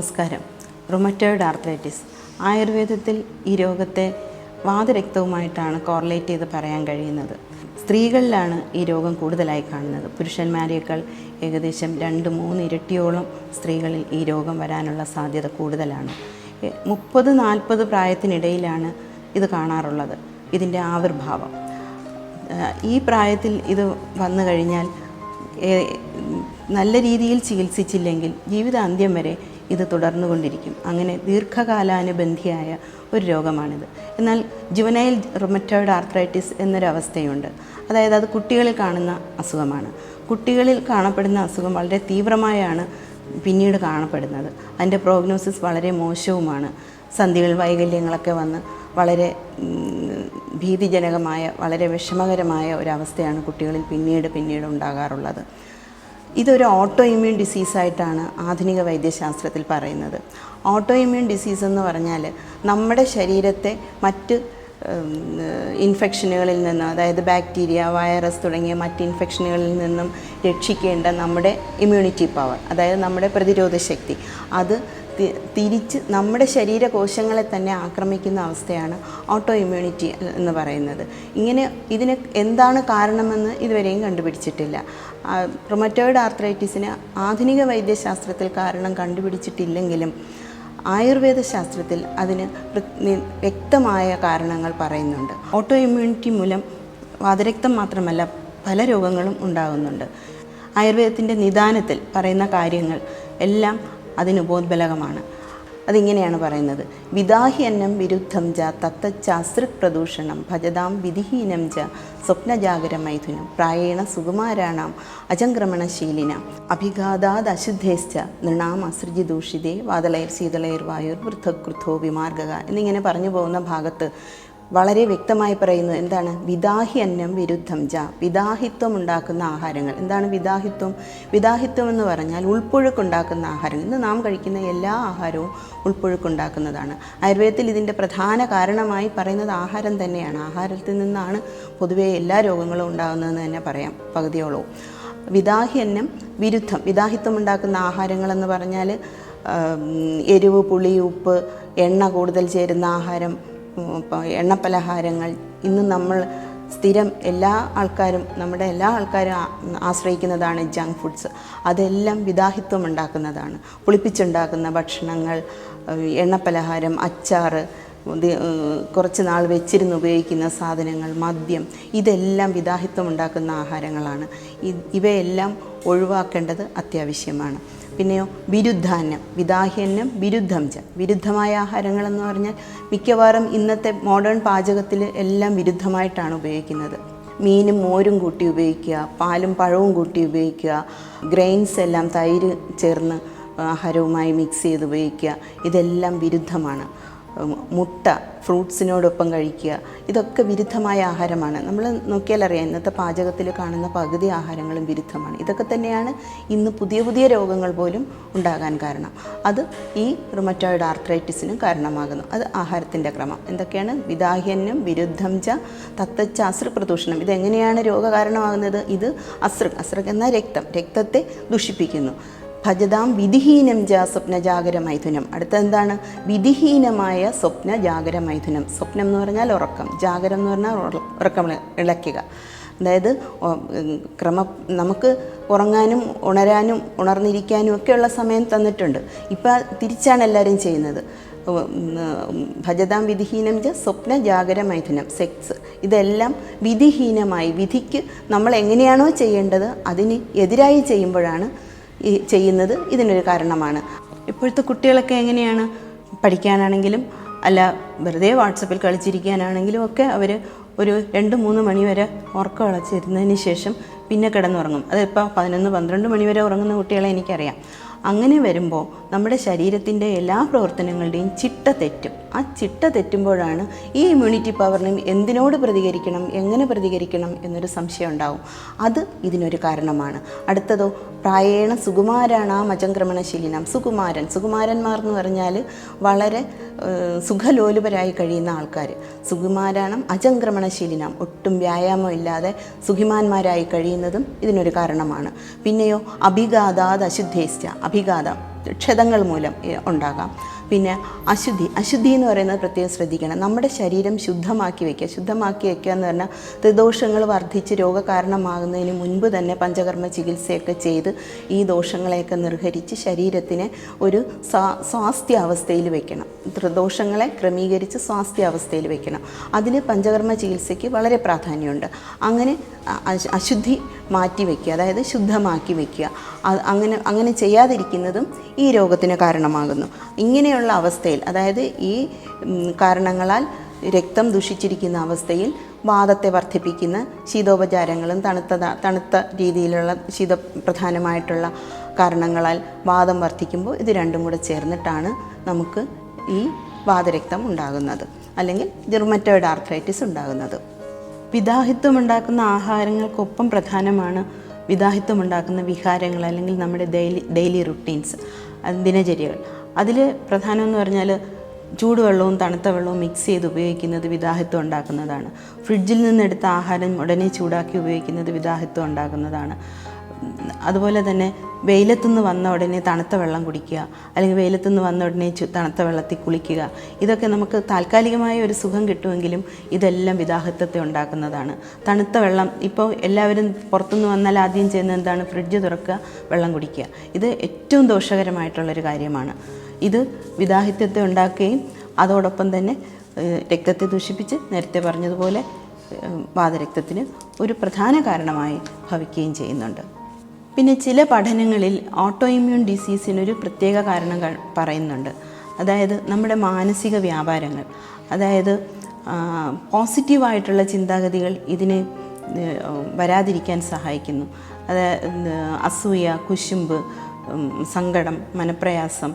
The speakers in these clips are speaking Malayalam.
നമസ്കാരം. റുമറ്റോയിഡ് ആർത്രൈറ്റിസ് ആയുർവേദത്തിൽ ഈ രോഗത്തെ വാതരക്തവുമായിട്ടാണ് കോറിലേറ്റ് ചെയ്ത് പറയാൻ കഴിയുന്നത്. സ്ത്രീകളിലാണ് ഈ രോഗം കൂടുതലായി കാണുന്നത്. പുരുഷന്മാരേക്കാൾ ഏകദേശം രണ്ട് മൂന്ന് ഇരട്ടിയോളം സ്ത്രീകളിൽ ഈ രോഗം വരാനുള്ള സാധ്യത കൂടുതലാണ്. മുപ്പത് നാൽപ്പത് പ്രായത്തിനിടയിലാണ് ഇത് കാണാറുള്ളത്. ഇതിന്റെ ആവിർഭാവം. ഈ പ്രായത്തിൽ ഇത് വന്നു കഴിഞ്ഞാൽ നല്ല രീതിയിൽ ചികിത്സിച്ചില്ലെങ്കിൽ ജീവിതാന്ത്യം വരെ ഇത് തുടർന്നുകൊണ്ടിരിക്കും. അങ്ങനെ ദീർഘകാലാനുബന്ധിയായ ഒരു രോഗമാണിത്. എന്നാൽ ജുവനൈൽ റൊമറ്റോയിഡ് ആർത്രൈറ്റിസ് എന്നൊരവസ്ഥയുണ്ട്. അതായത് അത് കുട്ടികളിൽ കാണുന്ന അസുഖമാണ്. കുട്ടികളിൽ കാണപ്പെടുന്ന അസുഖം വളരെ തീവ്രമായാണ് പിന്നീട് കാണപ്പെടുന്നത്. അതിന്റെ പ്രോഗ്നോസിസ് വളരെ മോശവുമാണ്. സന്ധികൾ വൈകല്യങ്ങളൊക്കെ വന്ന് വളരെ ഭീതിജനകമായ വളരെ വിഷമകരമായ ഒരവസ്ഥയാണ് കുട്ടികളിൽ പിന്നീട് പിന്നീട് ഉണ്ടാകാറുള്ളത്. ഇതൊരു ഓട്ടോ ഇമ്മ്യൂൺ ഡിസീസായിട്ടാണ് ആധുനിക വൈദ്യശാസ്ത്രത്തിൽ പറയുന്നത്. ഓട്ടോ ഇമ്മ്യൂൺ ഡിസീസ് എന്ന് പറഞ്ഞാൽ നമ്മുടെ ശരീരത്തെ മറ്റ് ഇൻഫെക്ഷനുകളിൽ നിന്ന് അതായത് ബാക്ടീരിയ വൈറസ് തുടങ്ങിയ മറ്റ് ഇൻഫെക്ഷനുകളിൽ നിന്നും രക്ഷിക്കേണ്ട നമ്മുടെ ഇമ്മ്യൂണിറ്റി പവർ അതായത് നമ്മുടെ പ്രതിരോധ ശക്തി. അത് തിരിച്ച് നമ്മുടെ ശരീരകോശങ്ങളെ തന്നെ ആക്രമിക്കുന്ന അവസ്ഥയാണ് ഓട്ടോ ഇമ്മ്യൂണിറ്റി എന്ന് പറയുന്നത്. ഇങ്ങനെ ഇതിന് എന്താണ് കാരണമെന്ന് ഇതുവരെയും കണ്ടുപിടിച്ചിട്ടില്ല. റൊമറ്റോയിഡ് ആർത്രൈറ്റിസിന് ആധുനിക വൈദ്യശാസ്ത്രത്തിൽ കാരണം കണ്ടുപിടിച്ചിട്ടില്ലെങ്കിലും ആയുർവേദ ശാസ്ത്രത്തിൽ അതിന് വ്യക്തമായ കാരണങ്ങൾ പറയുന്നുണ്ട്. ഓട്ടോ ഇമ്മ്യൂണിറ്റി മൂലം വാതരക്തം മാത്രമല്ല പല രോഗങ്ങളും ഉണ്ടാകുന്നുണ്ട്. ആയുർവേദത്തിന്റെ നിദാനത്തിൽ പറയുന്ന കാര്യങ്ങൾ എല്ലാം അതിന് ഉപോദ്ബലകമാണ് അതിങ്ങനെയാണ് പറയുന്നത്. വിദാഹ്യന്നം വിരുദ്ധം ച തത്തച്ചാസ്തൃക് പ്രദൂഷണം ഭജതാം വിധിഹീനം ച സ്വപ്നജാഗര മൈഥുനം പ്രായേണ സുകുമാരാണാം അജംക്രമണശീലിന അഭിഘാതാദ് അശുദ്ധേശ്ച നൃണാം അസൃജി ദൂഷിതേ വാതളയർ ശീതളയർ വായുർ വൃദ്ധകൃഥോ വിമാർഗക എന്നിങ്ങനെ പറഞ്ഞു പോകുന്ന ഭാഗത്ത് വളരെ വ്യക്തമായി പറയുന്നു എന്താണ്? വിദാഹി അന്നം വിരുദ്ധം ജ. വിദാഹിത്വം ഉണ്ടാക്കുന്ന ആഹാരങ്ങൾ. എന്താണ് വിദാഹിത്വം? വിദാഹിത്വം എന്ന് പറഞ്ഞാൽ ഉൾപ്പൊഴുക്കുണ്ടാക്കുന്ന ആഹാരം ഇന്ന് നാം കഴിക്കുന്ന എല്ലാ ആഹാരവും ഉൾപ്പൊഴുക്കുണ്ടാക്കുന്നതാണ്. ആയുർവേദത്തിൽ ഇതിന്റെ പ്രധാന കാരണമായി പറയുന്നത് ആഹാരം തന്നെയാണ്. ആഹാരത്തിൽ നിന്നാണ് പൊതുവേ എല്ലാ രോഗങ്ങളും ഉണ്ടാകുന്നതെന്ന് തന്നെ പറയാം. പകുതിയോളവും. വിദാഹ്യന്നം വിരുദ്ധം. വിദാഹിത്വം ഉണ്ടാക്കുന്ന ആഹാരങ്ങളെന്ന് പറഞ്ഞാൽ എരിവ് പുളി ഉപ്പ് എണ്ണ കൂടുതൽ ചേരുന്ന ആഹാരം എണ്ണപ്പലഹാരങ്ങൾ. ഇന്ന് നമ്മൾ സ്ഥിരം എല്ലാ ആൾക്കാരും നമ്മുടെ എല്ലാ ആൾക്കാരും ആശ്രയിക്കുന്നതാണ് ജങ്ക് ഫുഡ്സ്. അതെല്ലാം വിദാഹിത്വം ഉണ്ടാക്കുന്നതാണ്. പുളിപ്പിച്ചുണ്ടാക്കുന്ന ഭക്ഷണങ്ങൾ എണ്ണപ്പലഹാരം അച്ചാർ കുറച്ച് നാൾ വെച്ചിരുന്ന് ഉപയോഗിക്കുന്ന സാധനങ്ങൾ മദ്യം ഇതെല്ലാം വിദാഹിത്വം ഉണ്ടാക്കുന്ന ആഹാരങ്ങളാണ്. ഇവയെല്ലാം ഒഴിവാക്കേണ്ടത് അത്യാവശ്യമാണ്. പിന്നെയോ വിരുദ്ധാന്നം വിദാഹ്യന്നം വിരുദ്ധം ച. വിരുദ്ധമായ ആഹാരങ്ങളെന്ന് പറഞ്ഞാൽ മിക്കവാറും ഇന്നത്തെ മോഡേൺ പാചകത്തിൽ എല്ലാം വിരുദ്ധമായിട്ടാണ് ഉപയോഗിക്കുന്നത്. മീനും മോരും കൂട്ടി ഉപയോഗിക്കുക പാലും പഴവും കൂട്ടി ഉപയോഗിക്കുക ഗ്രെയിൻസ് എല്ലാം തൈര് ചേർന്ന് ആഹാരവുമായി മിക്സ് ചെയ്ത് ഉപയോഗിക്കുക ഇതെല്ലാം വിരുദ്ധമാണ്. മുട്ട ഫ്രൂട്ട്സിനോടൊപ്പം കഴിക്കുക. ഇതൊക്കെ വിരുദ്ധമായ ആഹാരമാണ്. നമ്മൾ നോക്കിയാൽ അറിയാം ഇന്നത്തെ പാചകത്തിൽ കാണുന്ന പകുതി ആഹാരങ്ങളും വിരുദ്ധമാണ്. ഇതൊക്കെ തന്നെയാണ് ഇന്ന് പുതിയ പുതിയ രോഗങ്ങൾ പോലും ഉണ്ടാകാൻ കാരണം. അത് ഈ റുമറ്റോയിഡ് ആർത്രൈറ്റിസിനും കാരണമാകുന്നു. അത് ആഹാരത്തിന്റെ ക്രമം. എന്തൊക്കെയാണ്? വിദാഹ്യനും വിരുദ്ധം ച തത്തച്ച അസൃക് പ്രദൂഷണം. ഇതെങ്ങനെയാണ് രോഗകാരണമാകുന്നത്? ഇത് അസൃക് അസൃക് എന്ന രക്തം രക്തത്തെ ദുഷിപ്പിക്കുന്നു. ഭജതാം വിധിഹീനം ജ സ്വപ്ന ജാഗര മൈഥുനം അടുത്ത എന്താണ് വിധിഹീനമായ സ്വപ്ന ജാഗര മൈഥുനം സ്വപ്നം എന്ന് പറഞ്ഞാൽ ഉറക്കം. ജാഗരം എന്ന് പറഞ്ഞാൽ ഉറക്കം ഇള- ഇളക്കുക അതായത് ക്രമ നമുക്ക് ഉറങ്ങാനും ഉണരാനും ഉണർന്നിരിക്കാനും ഒക്കെയുള്ള സമയം തന്നിട്ടുണ്ട്. ഇപ്പം തിരിച്ചാണ് എല്ലാവരും ചെയ്യുന്നത്. ഭജതാം വിധിഹീനം ജ സ്വപ്ന ജാഗര മൈഥുനം സെക്സ് ഇതെല്ലാം വിധിഹീനമായി. വിധിക്ക് നമ്മൾ എങ്ങനെയാണോ ചെയ്യേണ്ടത് അതിന് എതിരായി ചെയ്യുമ്പോഴാണ് ഈ ചെയ്യുന്നത് ഇതിനൊരു കാരണമാണ്. ഇപ്പോഴത്തെ കുട്ടികളൊക്കെ എങ്ങനെയാണ്? പഠിക്കാനാണെങ്കിലും അല്ല വെറുതെ വാട്സപ്പിൽ കളിച്ചിരിക്കാനാണെങ്കിലും ഒക്കെ അവർ ഒരു രണ്ട് മൂന്ന് മണിവരെ ഉറക്കം അളച്ചിരുന്നതിന് ശേഷം പിന്നെ കിടന്നുറങ്ങും. അതിപ്പോൾ പതിനൊന്ന് പന്ത്രണ്ട് മണിവരെ ഉറങ്ങുന്ന കുട്ടികളെ എനിക്കറിയാം. അങ്ങനെ വരുമ്പോൾ നമ്മുടെ ശരീരത്തിന്റെ എല്ലാ പ്രവർത്തനങ്ങളുടെയും ചിട്ട തെറ്റും ആ ചിട്ട തെറ്റുമ്പോഴാണ് ഈ ഇമ്മ്യൂണിറ്റി പവറിനും എന്തിനോട് പ്രതികരിക്കണം എങ്ങനെ പ്രതികരിക്കണം എന്നൊരു സംശയം ഉണ്ടാവും. അത് ഇതിനൊരു കാരണമാണ്. അടുത്തതോ പ്രായേണ സുകുമാരാണ് ആ മജംക്രമണശീലിനം സുകുമാരൻ സുകുമാരന്മാർ എന്ന് പറഞ്ഞാൽ വളരെ സുഖലോലുപരായി കഴിയുന്ന ആൾക്കാർ സുകുമാരാണം അജംക്രമണശീലിനം ഒട്ടും വ്യായാമം ഇല്ലാതെ സുഖിമാന്മാരായി കഴിയുന്നതും ഇതിനൊരു കാരണമാണ്. പിന്നെയോ അഭിഗാതാദ് അശുദ്ധേശ്ച അഭിഗാത ക്ഷതങ്ങൾ മൂലം ഉണ്ടാകാം. പിന്നെ അശുദ്ധി. അശുദ്ധി എന്ന് പറയുന്നത് പ്രത്യേകം ശ്രദ്ധിക്കണം. നമ്മുടെ ശരീരം ശുദ്ധമാക്കി വയ്ക്കുക ശുദ്ധമാക്കി വയ്ക്കുക എന്ന് പറഞ്ഞാൽ ത്രിദോഷങ്ങൾ വർദ്ധിച്ച് രോഗകാരണമാകുന്നതിന് മുൻപ് തന്നെ പഞ്ചകർമ്മ ചികിത്സയൊക്കെ ചെയ്ത് ഈ ദോഷങ്ങളെയൊക്കെ നിർഹരിച്ച് ശരീരത്തിനെ ഒരു സ്വാ- സ്വാസ്ഥ്യാവസ്ഥയിൽ വെക്കണം. ത്രിദോഷങ്ങളെ ക്രമീകരിച്ച് സ്വാസ്ഥ്യാവസ്ഥയിൽ വെക്കണം. അതിന് പഞ്ചകർമ്മ ചികിത്സയ്ക്ക് വളരെ പ്രാധാന്യമുണ്ട്. അങ്ങനെ അശുദ്ധി മാറ്റി വയ്ക്കുക അതായത് ശുദ്ധമാക്കി വയ്ക്കുക അങ്ങനെ അങ്ങനെ ചെയ്യാതിരിക്കുന്നതും ഈ രോഗത്തിന് കാരണമാകുന്നു. ഇങ്ങനെയുള്ള അവസ്ഥയിൽ അതായത് ഈ കാരണങ്ങളാൽ രക്തം ദുഷിച്ചിരിക്കുന്ന അവസ്ഥയിൽ വാദത്തെ വർദ്ധിപ്പിക്കുന്ന ശീതോപചാരങ്ങളും തണുത്ത തണുത്ത രീതിയിലുള്ള ശീത പ്രധാനമായിട്ടുള്ള കാരണങ്ങളാൽ വാദം വർദ്ധിക്കുമ്പോൾ ഇത് രണ്ടും കൂടെ ചേർന്നിട്ടാണ് നമുക്ക് ഈ വാദരക്തം ഉണ്ടാകുന്നത്. അല്ലെങ്കിൽ ജെർമറ്റോയിഡ് ആർത്രൈറ്റിസ് ഉണ്ടാകുന്നത്. വിദാഹിത്വം ഉണ്ടാക്കുന്ന ആഹാരങ്ങൾക്കൊപ്പം പ്രധാനമാണ് വിദാഹിത്വം ഉണ്ടാക്കുന്ന വിഹാരങ്ങൾ അല്ലെങ്കിൽ നമ്മുടെ ഡെയിലി ഡെയിലി റുട്ടീൻസ് ദിനചര്യകൾ. അതിൽ പ്രധാനമെന്ന് പറഞ്ഞാൽ ചൂടുവെള്ളവും തണുത്ത വെള്ളവും മിക്സ് ചെയ്ത് ഉപയോഗിക്കുന്നത് വിദാഹിത്വം ഉണ്ടാക്കുന്നതാണ്. ഫ്രിഡ്ജിൽ നിന്നെടുത്ത ആഹാരം ഉടനെ ചൂടാക്കി ഉപയോഗിക്കുന്നത് വിദാഹിത്വം ഉണ്ടാക്കുന്നതാണ്. അതുപോലെ തന്നെ വെയിലത്തുനിന്ന് വന്ന ഉടനെ തണുത്ത വെള്ളം കുടിക്കുക അല്ലെങ്കിൽ വെയിലത്തുനിന്ന് വന്ന ഉടനെ തണുത്ത വെള്ളത്തിൽ കുളിക്കുക. ഇതൊക്കെ നമുക്ക് താൽക്കാലികമായ ഒരു സുഖം കിട്ടുമെങ്കിലും ഇതെല്ലാം വിദാഹത്വത്തെ ഉണ്ടാക്കുന്നതാണ്. തണുത്ത വെള്ളം ഇപ്പോൾ എല്ലാവരും പുറത്തുനിന്ന് വന്നാൽ ആദ്യം ചെയ്യുന്നത് എന്താണ്? ഫ്രിഡ്ജ് തുറക്കുക വെള്ളം കുടിക്കുക. ഇത് ഏറ്റവും ദോഷകരമായിട്ടുള്ളൊരു കാര്യമാണ്. ഇത് വിദാഹിത്യത്തെ ഉണ്ടാക്കുകയും അതോടൊപ്പം തന്നെ രക്തത്തെ ദൂഷിപ്പിച്ച് നേരത്തെ പറഞ്ഞതുപോലെ വാതരക്തത്തിന് ഒരു പ്രധാന കാരണമായി ഭവിക്കുകയും ചെയ്യുന്നുണ്ട്. പിന്നെ ചില പഠനങ്ങളിൽ ഓട്ടോ ഇമ്മ്യൂൺ ഡിസീസിനൊരു പ്രത്യേക കാരണങ്ങൾ പറയുന്നുണ്ട്. അതായത് നമ്മുടെ മാനസിക വ്യാപാരങ്ങൾ. അതായത് പോസിറ്റീവായിട്ടുള്ള ചിന്താഗതികൾ ഇതിനെ വരാതിരിക്കാൻ സഹായിക്കുന്നു. അതായത് അസൂയ കുശുമ്പ് സങ്കടം മനപ്രയാസം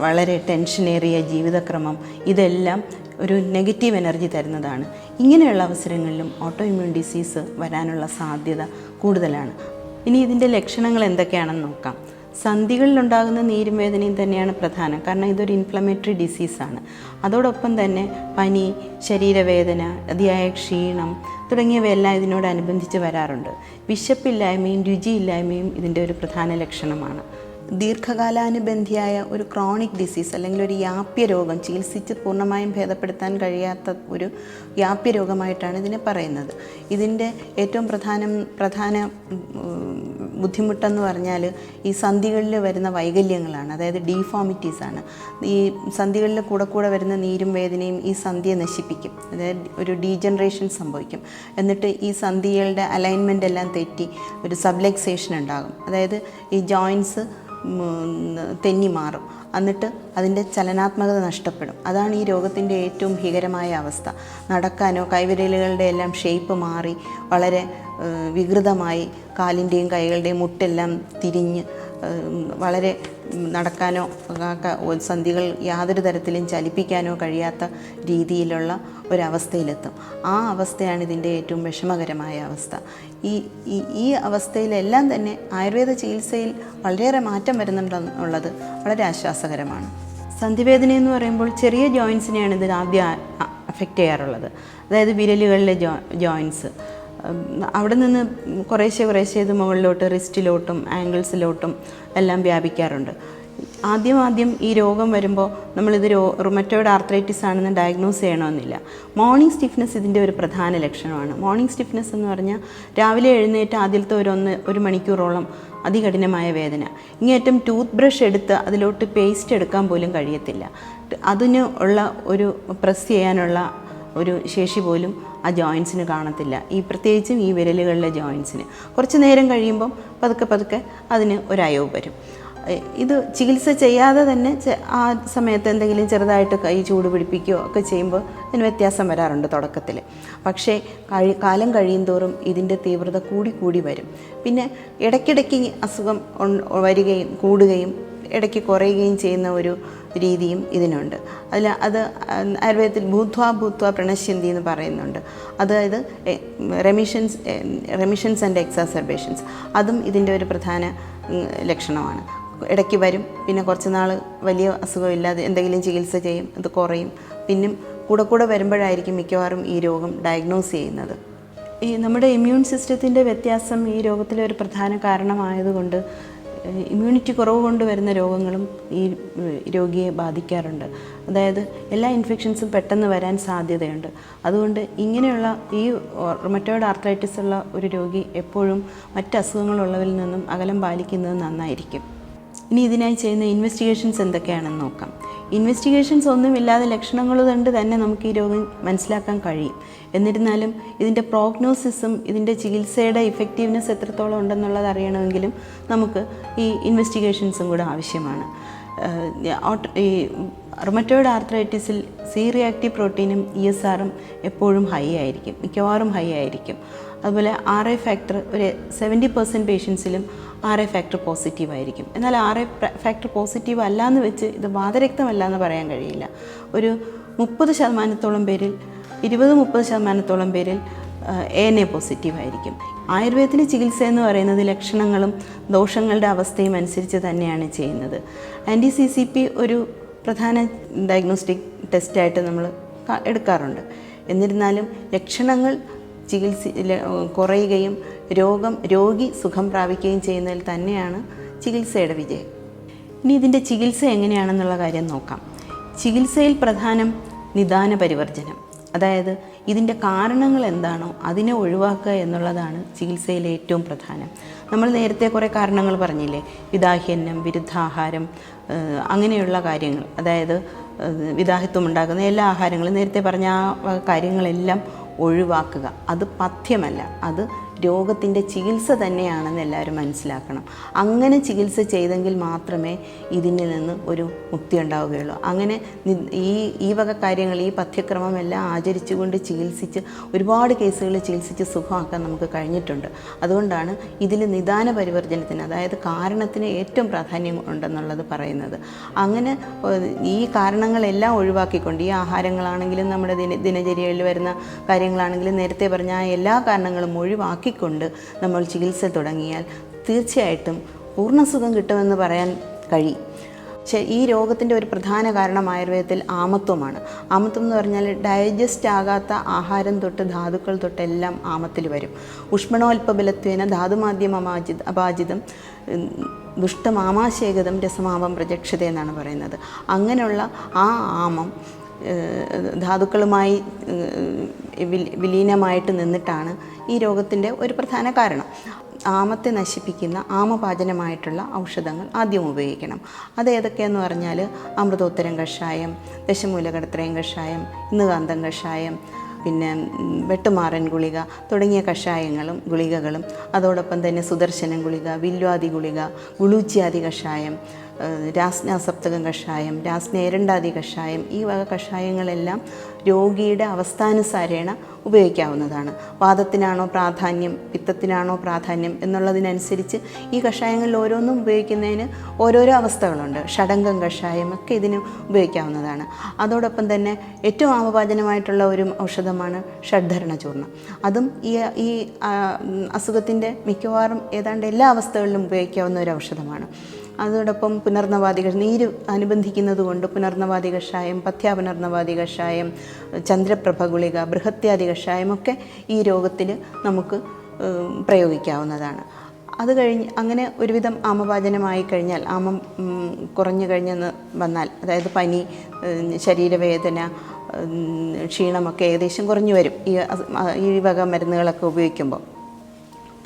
വളരെ ടെൻഷനേറിയ ജീവിതക്രമം ഇതെല്ലാം ഒരു നെഗറ്റീവ് എനർജി തരുന്നതാണ്. ഇങ്ങനെയുള്ള അവസരങ്ങളിലും ഓട്ടോ ഇമ്മ്യൂൺ ഡിസീസ് വരാനുള്ള സാധ്യത കൂടുതലാണ്. ഇനി ഇതിന്റെ ലക്ഷണങ്ങൾ എന്തൊക്കെയാണെന്ന് നോക്കാം. സന്ധികളിലുണ്ടാകുന്ന നീരും വേദനയും തന്നെയാണ് പ്രധാനം. കാരണം ഇതൊരു ഇൻഫ്ലമേറ്ററി ഡിസീസാണ് അതോടൊപ്പം തന്നെ പനി ശരീരവേദന അതിയായ ക്ഷീണം തുടങ്ങിയവയെല്ലാം ഇതിനോടനുബന്ധിച്ച് വരാറുണ്ട്. വിശപ്പില്ലായ്മയും രുചിയില്ലായ്മയും ഇതിന്റെ ഒരു പ്രധാന ലക്ഷണമാണ്. ദീർഘകാലാനുബന്ധിയായ ഒരു ക്രോണിക് ഡിസീസ് അല്ലെങ്കിൽ ഒരു യാപ്യ രോഗം ചികിത്സിച്ച് പൂർണമായും ഭേദപ്പെടുത്താൻ കഴിയാത്ത ഒരു യാപ്യ രോഗമായിട്ടാണ് ഇതിനെ പറയുന്നത്. ഇതിന്റെ ഏറ്റവും പ്രധാനം പ്രധാന ബുദ്ധിമുട്ടെന്ന് പറഞ്ഞാൽ ഈ സന്ധികളിൽ വരുന്ന വൈകല്യങ്ങളാണ്. അതായത് ഡീഫോമിറ്റീസ് ആണ് ഈ സന്ധികളിൽ കൂടെ കൂടെ വരുന്ന നീരും വേദനയും ഈ സന്ധിയെ നശിപ്പിക്കും. അതായത് ഒരു ഡീജനറേഷൻ സംഭവിക്കും. എന്നിട്ട് ഈ സന്ധികളുടെ അലൈൻമെന്റ് എല്ലാം തെറ്റി ഒരു സബ്ലെക്സേഷൻ ഉണ്ടാകും. അതായത് ഈ ജോയിൻസ് തെന്നി മാറും. എന്നിട്ട് അതിന്റെ ചലനാത്മകത നഷ്ടപ്പെടും. അതാണ് ഈ രോഗത്തിന്റെ ഏറ്റവും ഭീകരമായ അവസ്ഥ. നടക്കാനോ കൈവിരലുകളുടെ എല്ലാം ഷേപ്പ് മാറി വളരെ വികൃതമായി കാലിന്റെയും കൈകളുടെയും മുട്ടെല്ലാം തിരിഞ്ഞ് വളരെ നടക്കാനോ സന്ധികൾ യാതൊരു തരത്തിലും ചലിപ്പിക്കാനോ കഴിയാത്ത രീതിയിലുള്ള ഒരവസ്ഥയിലെത്തും. ആ അവസ്ഥയാണ് ഇതിന്റെ ഏറ്റവും വിഷമകരമായ അവസ്ഥ. ഈ ഈ ഈ അവസ്ഥയിലെല്ലാം തന്നെ ആയുർവേദ ചികിത്സയിൽ വളരെയേറെ മാറ്റം വരുന്നുണ്ടെന്നുള്ളത് വളരെ ആശ്വാസകരമാണ്. സന്ധിവേദന എന്ന് പറയുമ്പോൾ ചെറിയ ജോയിൻസിനെയാണ് ഇതിൽ ആദ്യം അഫക്റ്റ് ചെയ്യാറുള്ളത്. അതായത് വിരലുകളിലെ ജോ ജോയിൻസ്. അവിടെ നിന്ന് കുറേശ്ശെ കുറേശ്ശെ ഇത് മുകളിലോട്ട് റിസ്റ്റിലോട്ടും ആംഗിൾസിലോട്ടും എല്ലാം വ്യാപിക്കാറുണ്ട്. ആദ്യം ആദ്യം ഈ രോഗം വരുമ്പോൾ നമ്മളിത് രോ റുമറ്റോയിഡ് ആർത്രൈറ്റിസ് ആണെന്ന് ഡയഗ്നോസ് ചെയ്യണമെന്നില്ല. മോർണിംഗ് സ്റ്റിഫ്നെസ് ഇതിന്റെ ഒരു പ്രധാന ലക്ഷണമാണ്. മോർണിംഗ് സ്റ്റിഫ്നെസ് എന്ന് പറഞ്ഞാൽ രാവിലെ എഴുന്നേറ്റ് ആദ്യത്തെ ഒരു ഒന്ന് ഒരു മണിക്കൂറോളം അതികഠിനമായ വേദന. ഇങ്ങേറ്റം ടൂത്ത് ബ്രഷ് എടുത്ത് അതിലോട്ട് പേസ്റ്റ് എടുക്കാൻ പോലും കഴിയത്തില്ല. അതിന് ഉള്ള ഒരു പ്രസ് ചെയ്യാനുള്ള ഒരു ശേഷി പോലും ആ ജോയിൻസിന് കാണത്തില്ല. ഈ പ്രത്യേകിച്ചും ഈ വിരലുകളിലെ ജോയിൻസിന്. കുറച്ച് നേരം കഴിയുമ്പം പതുക്കെ പതുക്കെ അതിന് ഒരയവ് വരും. ഇത് ചികിത്സ ചെയ്യാതെ തന്നെ ആ സമയത്ത് എന്തെങ്കിലും ചെറുതായിട്ട് കൈ ചൂട് പിടിപ്പിക്കുകയോ ഒക്കെ ചെയ്യുമ്പോൾ അതിന് വ്യത്യാസം വരാറുണ്ട് തുടക്കത്തിൽ. പക്ഷേ കഴി കാലം കഴിയും തോറും ഇതിന്റെ തീവ്രത കൂടി കൂടി വരും. പിന്നെ ഇടയ്ക്കിടയ്ക്ക് അസുഖം വരികയും കൂടുകയും ഇടയ്ക്ക് കുറയുകയും ചെയ്യുന്ന ഒരു രീതിയും ഇതിനുണ്ട്. അതിൽ അത് ആയുർവേദത്തിൽ ഭൂത്വ ഭൂത്വ പ്രണശ്യന്തി എന്ന് പറയുന്നുണ്ട്. അതായത് റെമിഷൻസ് റെമിഷൻസ് ആൻഡ് എക്സാസർബേഷൻസ്. അതും ഇതിന്റെ ഒരു പ്രധാന ലക്ഷണമാണ്. ഇടയ്ക്ക് വരും പിന്നെ കുറച്ച് നാൾ വലിയ അസുഖമില്ലാതെ എന്തെങ്കിലും ചികിത്സ ചെയ്യും അത് കുറയും. പിന്നെ കൂടെ കൂടെ വരുമ്പോഴായിരിക്കും മിക്കവാറും ഈ രോഗം ഡയഗ്നോസ് ചെയ്യുന്നത്. ഈ നമ്മുടെ ഇമ്മ്യൂൺ സിസ്റ്റത്തിന്റെ വ്യത്യാസം ഈ രോഗത്തിലെ ഒരു പ്രധാന കാരണമായതുകൊണ്ട് ഇമ്മ്യൂണിറ്റി കുറവ് കൊണ്ട് വരുന്ന രോഗങ്ങളും ഈ രോഗിയെ ബാധിക്കാറുണ്ട്. അതായത് എല്ലാ ഇൻഫെക്ഷൻസും പെട്ടെന്ന് വരാൻ സാധ്യതയുണ്ട്. അതുകൊണ്ട് ഇങ്ങനെയുള്ള ഈ റൊമറ്റോയിഡ് ആർത്രൈറ്റിസ് ഉള്ള ഒരു രോഗി എപ്പോഴും മറ്റ് അസുഖങ്ങളുള്ളവരിൽ നിന്നും അകലം പാലിക്കുന്നത് നന്നായിരിക്കും. ഇനി ഇതിനായി ചെയ്യുന്ന ഇൻവെസ്റ്റിഗേഷൻസ് എന്തൊക്കെയാണെന്ന് നോക്കാം. ഇൻവെസ്റ്റിഗേഷൻസ് ഒന്നുമില്ലാതെ ലക്ഷണങ്ങൾ കണ്ട് തന്നെ നമുക്ക് ഈ രോഗം മനസ്സിലാക്കാൻ കഴിയും. എന്നിരുന്നാലും ഇതിന്റെ പ്രോഗ്നോസിസും ഇതിന്റെ ചികിത്സയുടെ ഇഫക്റ്റീവ്നെസ് എത്രത്തോളം ഉണ്ടെന്നുള്ളത് അറിയണമെങ്കിലും നമുക്ക് ഈ ഇൻവെസ്റ്റിഗേഷൻസും കൂടെ ആവശ്യമാണ്. ഈ റൊമറ്റോയിഡ് ആർത്രൈറ്റിസിൽ സി റിയാക്റ്റീവ് പ്രോട്ടീനും ഇ എസ് ആറും എപ്പോഴും ഹൈ ആയിരിക്കും മിക്കവാറും ഹൈ ആയിരിക്കും. അതുപോലെ ആർ ഐ ഫാക്ടർ ഒരു സെവന്റി പെർസെന്റ് പേഷ്യൻസിലും ആർ എ ഫാക്ടർ പോസിറ്റീവ് ആയിരിക്കും. എന്നാൽ ആർ എ ഫാക്ടർ പോസിറ്റീവ് അല്ല എന്ന് വെച്ച് ഇത് വാതരക്തമല്ല എന്ന് പറയാൻ കഴിയില്ല. ഒരു മുപ്പത് ശതമാനത്തോളം പേരിൽ ഇരുപത് മുപ്പത് ശതമാനത്തോളം പേരിൽ എ എൻ എ പോസിറ്റീവ് ആയിരിക്കും. ആയുർവേദത്തിന്റെ ചികിത്സ എന്ന് പറയുന്നത് ലക്ഷണങ്ങളും ദോഷങ്ങളുടെ അവസ്ഥയും അനുസരിച്ച് തന്നെയാണ് ചെയ്യുന്നത്. ആന്റി സി സി പി ഒരു പ്രധാന ഡയഗ്നോസ്റ്റിക് ടെസ്റ്റായിട്ട് നമ്മൾ എടുക്കാറുണ്ട്. എന്നിരുന്നാലും ലക്ഷണങ്ങൾ ചികിത്സ കുറയുകയും രോഗം രോഗി സുഖം പ്രാപിക്കുകയും ചെയ്യുന്നതിൽ തന്നെയാണ് ചികിത്സയുടെ വിജയം. ഇനി ഇതിന്റെ ചികിത്സ എങ്ങനെയാണെന്നുള്ള കാര്യം നോക്കാം. ചികിത്സയിൽ പ്രധാനം നിദാന പരിവർജനം. അതായത് ഇതിന്റെ കാരണങ്ങൾ എന്താണോ അതിനെ ഒഴിവാക്കുക എന്നുള്ളതാണ് ചികിത്സയിലെ ഏറ്റവും പ്രധാനം. നമ്മൾ നേരത്തെ കുറേ കാരണങ്ങൾ പറഞ്ഞില്ലേ? വിദാഹ്യന്നം വിരുദ്ധാഹാരം അങ്ങനെയുള്ള കാര്യങ്ങൾ. അതായത് വിദാഹിത്വം ഉണ്ടാക്കുന്ന എല്ലാ ആഹാരങ്ങളും നേരത്തെ പറഞ്ഞ ആ കാര്യങ്ങളെല്ലാം ഒഴിവാക്കുക. അത് പഥ്യമല്ല. അത് രോഗത്തിന്റെ ചികിത്സ തന്നെയാണെന്ന് എല്ലാവരും മനസ്സിലാക്കണം. അങ്ങനെ ചികിത്സ ചെയ്തെങ്കിൽ മാത്രമേ ഇതിൽ നിന്ന് ഒരു മുക്തി ഉണ്ടാവുകയുള്ളൂ. അങ്ങനെ ഈ ഈ വക കാര്യങ്ങൾ ഈ പഥ്യക്രമം എല്ലാം ആചരിച്ചുകൊണ്ട് ചികിത്സിച്ച് ഒരുപാട് കേസുകൾ ചികിത്സിച്ച് സുഖമാക്കാൻ നമുക്ക് കഴിഞ്ഞിട്ടുണ്ട്. അതുകൊണ്ടാണ് ഇതിൽ നിദാന പരിവർജനത്തിന് അതായത് കാരണത്തിന് ഏറ്റവും പ്രാധാന്യം ഉണ്ടെന്നുള്ളത് പറയുന്നത്. അങ്ങനെ ഈ കാരണങ്ങളെല്ലാം ഒഴിവാക്കിക്കൊണ്ട് ഈ ആഹാരങ്ങളാണെങ്കിലും നമ്മുടെ ദിന ദിനചര്യയിൽ വരുന്ന കാര്യങ്ങളാണെങ്കിലും നേരത്തെ പറഞ്ഞ എല്ലാ കാരണങ്ങളും ഒഴിവാക്കിക്കൊണ്ട് നമ്മൾ ചികിത്സ തുടങ്ങിയാൽ തീർച്ചയായിട്ടും പൂർണസുഖം കിട്ടുമെന്ന് പറയാൻ കഴിയും. പക്ഷേ ഈ രോഗത്തിന്റെ ഒരു പ്രധാന കാരണം ആയുർവേദത്തിൽ ആമത്വമാണ്. ആമത്വം എന്ന് പറഞ്ഞാൽ ഡൈജസ്റ്റ് ആകാത്ത ആഹാരം തൊട്ട് ധാതുക്കൾ തൊട്ടെല്ലാം ആമത്തിൽ വരും. ഉഷ്മണോൽപബലത്വേന ധാതുമാദ്യം അപാചിതം അപാജിതം രസമാമം പ്രജക്ഷത എന്നാണ് പറയുന്നത്. അങ്ങനെയുള്ള ആ ആമം ധാതുക്കളുമായി വിലീനമായിട്ട് നിന്നിട്ടാണ് ഈ രോഗത്തിന്റെ ഒരു പ്രധാന കാരണം. ആമത്തെ നശിപ്പിക്കുന്ന ആമപാചനമായിട്ടുള്ള ഔഷധങ്ങൾ ആദ്യം ഉപയോഗിക്കണം. അത് ഏതൊക്കെയെന്ന് പറഞ്ഞാൽ അമൃതോത്തരം കഷായം ദശമൂലകടത്രയം കഷായം ഇന്നുകാന്തം കഷായം പിന്നെ വെട്ടുമാറൻ ഗുളിക തുടങ്ങിയ കഷായങ്ങളും ഗുളികകളും അതോടൊപ്പം തന്നെ സുദർശനം ഗുളിക വില്വാദി ഗുളിക ഗുളൂച്ചിയാദി കഷായം രാസ്നാസപ്തകം കഷായം രാസ്നേരണ്ടാതി കഷായം ഈ വക കഷായങ്ങളെല്ലാം രോഗിയുടെ അവസ്ഥാനുസാരേണ ഉപയോഗിക്കാവുന്നതാണ്. വാദത്തിനാണോ പ്രാധാന്യം പിത്തത്തിനാണോ പ്രാധാന്യം എന്നുള്ളതിനനുസരിച്ച് ഈ കഷായങ്ങളിൽ ഓരോന്നും ഉപയോഗിക്കുന്നതിന് ഓരോരോ അവസ്ഥകളുണ്ട്. ഷടങ്കം കഷായം ഒക്കെ ഇതിന് ഉപയോഗിക്കാവുന്നതാണ്. അതോടൊപ്പം തന്നെ ഏറ്റവും ആമപാചനമായിട്ടുള്ള ഒരു ഔഷധമാണ് ഷഡ്ധരണ ചൂർണം അതും ഈ ഈ അസുഖത്തിന്റെ മിക്കവാറും ഏതാണ്ട് എല്ലാ അവസ്ഥകളിലും ഉപയോഗിക്കാവുന്ന ഒരു ഔഷധമാണ്. അതോടൊപ്പം പുനർനവാദി നീര് അനുബന്ധിക്കുന്നത് കൊണ്ട് പുനർനവാദി കഷായം പഥ്യാപുനർനവാദി കഷായം ചന്ദ്രപ്രഭ ഗുളിക ബൃഹത്യാദി കഷായമൊക്കെ ഈ രോഗത്തിൽ നമുക്ക് പ്രയോഗിക്കാവുന്നതാണ്. അത് കഴിഞ്ഞ് അങ്ങനെ ഒരുവിധം ആമപാചനമായി കഴിഞ്ഞാൽ ആമം കുറഞ്ഞു കഴിഞ്ഞെന്ന് വന്നാൽ അതായത് പനി ശരീരവേദന ക്ഷീണമൊക്കെ ഏകദേശം കുറഞ്ഞു വരും ഈ ഈ വക മരുന്നുകളൊക്കെ ഉപയോഗിക്കുമ്പോൾ.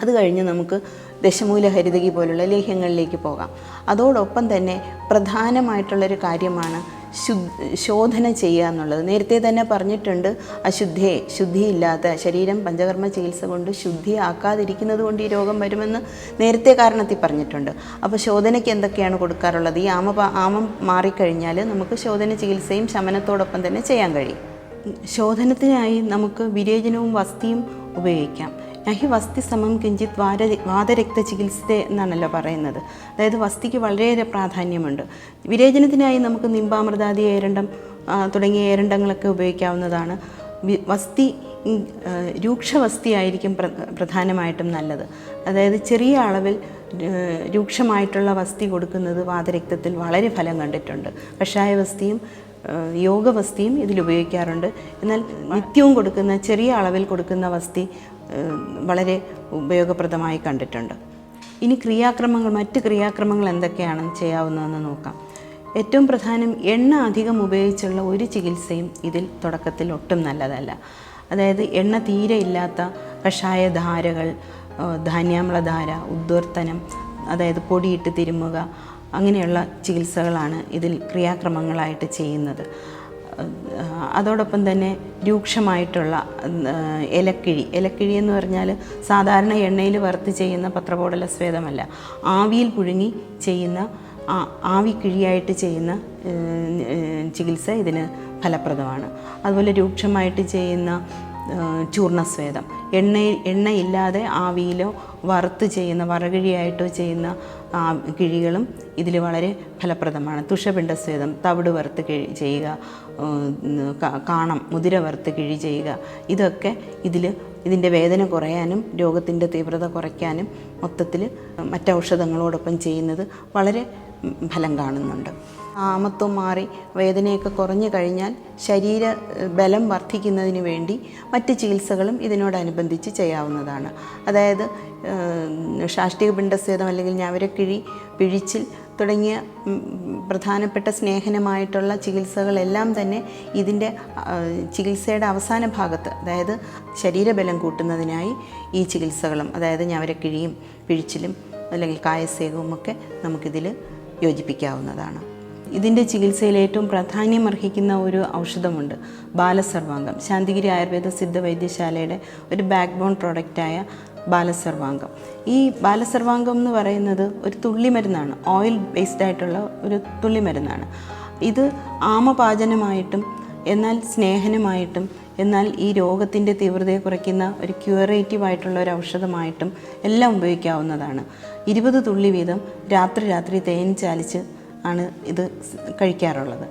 അത് കഴിഞ്ഞ് നമുക്ക് ദശമൂല ഹരിതകി പോലുള്ള ലേഹ്യങ്ങളിലേക്ക് പോകാം. അതോടൊപ്പം തന്നെ പ്രധാനമായിട്ടുള്ളൊരു കാര്യമാണ് ശോധന ചെയ്യുക എന്നുള്ളത്. നേരത്തെ തന്നെ പറഞ്ഞിട്ടുണ്ട് അശുദ്ധിയെ ശുദ്ധിയില്ലാത്ത ശരീരം പഞ്ചകർമ്മ ചികിത്സ കൊണ്ട് ശുദ്ധിയാക്കാതിരിക്കുന്നത് കൊണ്ട് ഈ രോഗം വരുമെന്ന് നേരത്തെ കാരണത്തിൽ പറഞ്ഞിട്ടുണ്ട്. അപ്പോൾ ശോധനയ്ക്ക് എന്തൊക്കെയാണ് കൊടുക്കാറുള്ളത്? ഈ ആമ ആമം മാറിക്കഴിഞ്ഞാൽ നമുക്ക് ശോധന ചികിത്സയും ശമനത്തോടൊപ്പം തന്നെ ചെയ്യാൻ കഴിയും. ശോധനത്തിനായി നമുക്ക് വിരേചനവും വസ്തിയും ഉപയോഗിക്കാം. നഹി വസ്തി സമം കിഞ്ചിത് വാര വാതരക്ത ചികിത്സ എന്നാണല്ലോ പറയുന്നത്. അതായത് വസ്തിക്ക് വളരെയേറെ പ്രാധാന്യമുണ്ട്. വിരേചനത്തിനായി നമുക്ക് നിമ്പാമൃതാദി ഏരണ്ടം തുടങ്ങിയ ഏരണ്ടങ്ങളൊക്കെ ഉപയോഗിക്കാവുന്നതാണ്. വസ്തി രൂക്ഷവസ്തിയായിരിക്കും പ്ര പ്രധാനമായിട്ടും നല്ലത്. അതായത് ചെറിയ അളവിൽ രൂക്ഷമായിട്ടുള്ള വസ്തി കൊടുക്കുന്നത് വാതരക്തത്തിൽ വളരെ ഫലം കണ്ടിട്ടുണ്ട്. കഷായവസ്തിയും യോഗവസ്തിയും ഇതിൽ ഉപയോഗിക്കാറുണ്ട്. എന്നാൽ നിത്യവും കൊടുക്കുന്ന ചെറിയ അളവിൽ കൊടുക്കുന്ന വസ്തി വളരെ ഉപയോഗപ്രദമായി കണ്ടിട്ടുണ്ട്. ഇനി ക്രിയാക്രമങ്ങൾ മറ്റ് ക്രിയാക്രമങ്ങൾ എന്തൊക്കെയാണ് ചെയ്യാവുന്നതെന്ന് നോക്കാം. ഏറ്റവും പ്രധാനം എണ്ണ അധികം ഉപയോഗിച്ചുള്ള ഒരു ചികിത്സയും ഇതിൽ തുടക്കത്തിൽ ഒട്ടും നല്ലതല്ല. അതായത് എണ്ണ തീരെ ഇല്ലാത്ത കഷായ ധാരകൾ ധാന്യാമ്ലധാര ഉദ്വർത്തനം അതായത് പൊടിയിട്ട് തിരുമുക അങ്ങനെയുള്ള ചികിത്സകളാണ് ഇതിൽ ക്രിയാക്രമങ്ങളായിട്ട് ചെയ്യുന്നത്. അതോടൊപ്പം തന്നെ രൂക്ഷമായിട്ടുള്ള ഇലക്കിഴി ഇലക്കിഴി എന്ന് പറഞ്ഞാൽ സാധാരണ എണ്ണയിൽ വറുത്ത് ചെയ്യുന്ന പത്രപോടല സ്വേദമല്ല ആവിയിൽ പുഴുങ്ങി ചെയ്യുന്ന ആവി കിഴിയായിട്ട് ചെയ്യുന്ന ചികിത്സ ഇതിന് ഫലപ്രദമാണ്. അതുപോലെ രൂക്ഷമായിട്ട് ചെയ്യുന്ന ചൂർണസ്വേദം എണ്ണയിൽ എണ്ണയില്ലാതെ ആവിയിലോ വറുത്ത് ചെയ്യുന്ന വറകിഴിയായിട്ടോ ചെയ്യുന്ന കിഴികളും ഇതിൽ വളരെ ഫലപ്രദമാണ്. തുഷപിണ്ടസ്വേദം തവിട് വറുത്ത് കിഴി ചെയ്യുക കാണം മുതിര വറുത്ത് കിഴി ചെയ്യുക ഇതൊക്കെ ഇതിൽ ഇതിന്റെ വേദന കുറയാനും രോഗത്തിന്റെ തീവ്രത കുറയ്ക്കാനും മൊത്തത്തിൽ മറ്റൗഷധങ്ങളോടൊപ്പം ചെയ്യുന്നത് വളരെ ഫലം കാണുന്നുണ്ട്. ആമത്വം മാറി വേദനയൊക്കെ കുറഞ്ഞു കഴിഞ്ഞാൽ ശരീര ബലം വർദ്ധിക്കുന്നതിന് വേണ്ടി മറ്റ് ചികിത്സകളും ഇതിനോടനുബന്ധിച്ച് ചെയ്യാവുന്നതാണ്. അതായത് ഷാഷ്ടിക പിണ്ടസ്വേദം അല്ലെങ്കിൽ ഞവരക്കിഴി പിഴിച്ചിൽ തുടങ്ങിയ പ്രധാനപ്പെട്ട സ്നേഹനമായിട്ടുള്ള ചികിത്സകളെല്ലാം തന്നെ ഇതിന്റെ ചികിത്സയുടെ അവസാന ഭാഗത്ത് അതായത് ശരീരബലം കൂട്ടുന്നതിനായി ഈ ചികിത്സകളും അതായത് ഞവരക്കിഴിയും പിഴിച്ചിലും അല്ലെങ്കിൽ കായസേകവും ഒക്കെ നമുക്കിതിൽ യോജിപ്പിക്കാവുന്നതാണ്. ഇതിന്റെ ചികിത്സയിൽ ഏറ്റവും പ്രാധാന്യം അർഹിക്കുന്ന ഒരു ഔഷധമുണ്ട് ബാലസർവാംഗം. ശാന്തിഗിരി ആയുർവേദ സിദ്ധ വൈദ്യശാലയുടെ ഒരു ബാക്ക് ബോൺ പ്രോഡക്റ്റായ ബാലസർവാംഗം. ഈ ബാലസർവാംഗം എന്ന് പറയുന്നത് ഒരു തുള്ളിമരുന്നാണ്. ഓയിൽ ബേസ്ഡ് ആയിട്ടുള്ള ഒരു തുള്ളിമരുന്നാണ്. ഇത് ആമപാചനമായിട്ടും എന്നാൽ സ്നേഹനമായിട്ടും എന്നാൽ ഈ രോഗത്തിന്റെ തീവ്രതയെ കുറയ്ക്കുന്ന ഒരു ക്യൂറേറ്റീവ് ആയിട്ടുള്ള ഒരു ഔഷധമായിട്ടും എല്ലാം ഉപയോഗിക്കാവുന്നതാണ്. ഇരുപത് തുള്ളി വീതം രാത്രി രാത്രി തേൻ ചാലിച്ച് ആണ് ഇത് കഴിക്കാറുള്ളത്.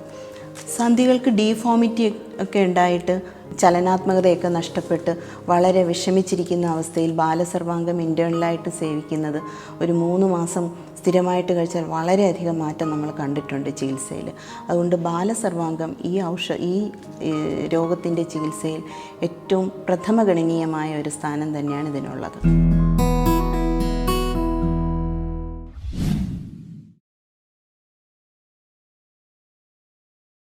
സന്ധികൾക്ക് ഡീഫോമിറ്റി ഒക്കെ ഉണ്ടായിട്ട് ചലനാത്മകതയൊക്കെ നഷ്ടപ്പെട്ട് വളരെ വിഷമിച്ചിരിക്കുന്ന അവസ്ഥയിൽ ബാലസർവാംഗം ഇന്റേണലായിട്ട് സേവിക്കുന്നത് ഒരു മൂന്ന് മാസം സ്ഥിരമായിട്ട് കഴിച്ചാൽ വളരെയധികം മാറ്റം നമ്മൾ കണ്ടിട്ടുണ്ട് ചികിത്സയിൽ. അതുകൊണ്ട് ബാലസർവാംഗം ഈ ഔഷ ഈ രോഗത്തിന്റെ ചികിത്സയിൽ ഏറ്റവും പ്രഥമഗണനീയമായ ഒരു സ്ഥാനം തന്നെയാണ് ഇതിനുള്ളത്.